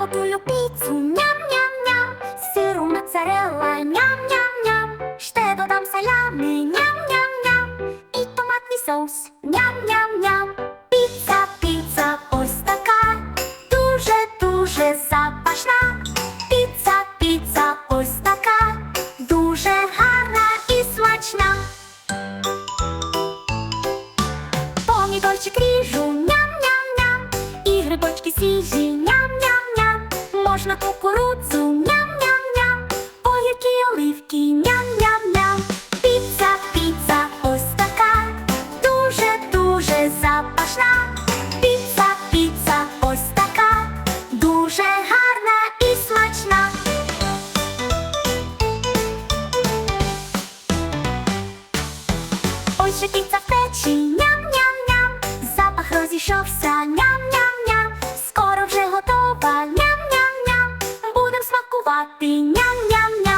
готую піцу, ням-ням-ням, з сиру моцарелла, ням-ням-ням, ще додам салями, ням-ням-ням, і томатний соус, ням-ням-ням. Піца, піца. Ось така, дуже-дуже запашна. Піца, піца. Ось така, дуже гарна і смачна. Помідорчик ріжу, ням-ням-ням, і грибочки свіжі можна кукурудзу, ням-ням-ням, огірки, оливки, ням-ням-ням. Піца, піца, ось така, дуже-дуже запашна. Піца, піца, ось така, дуже гарна і смачна. Ось же піца в печі, ням-ням-ням, запах розійшовся, ням-ням-ням, скоро вже готова, смакувати, ням-ням-ням.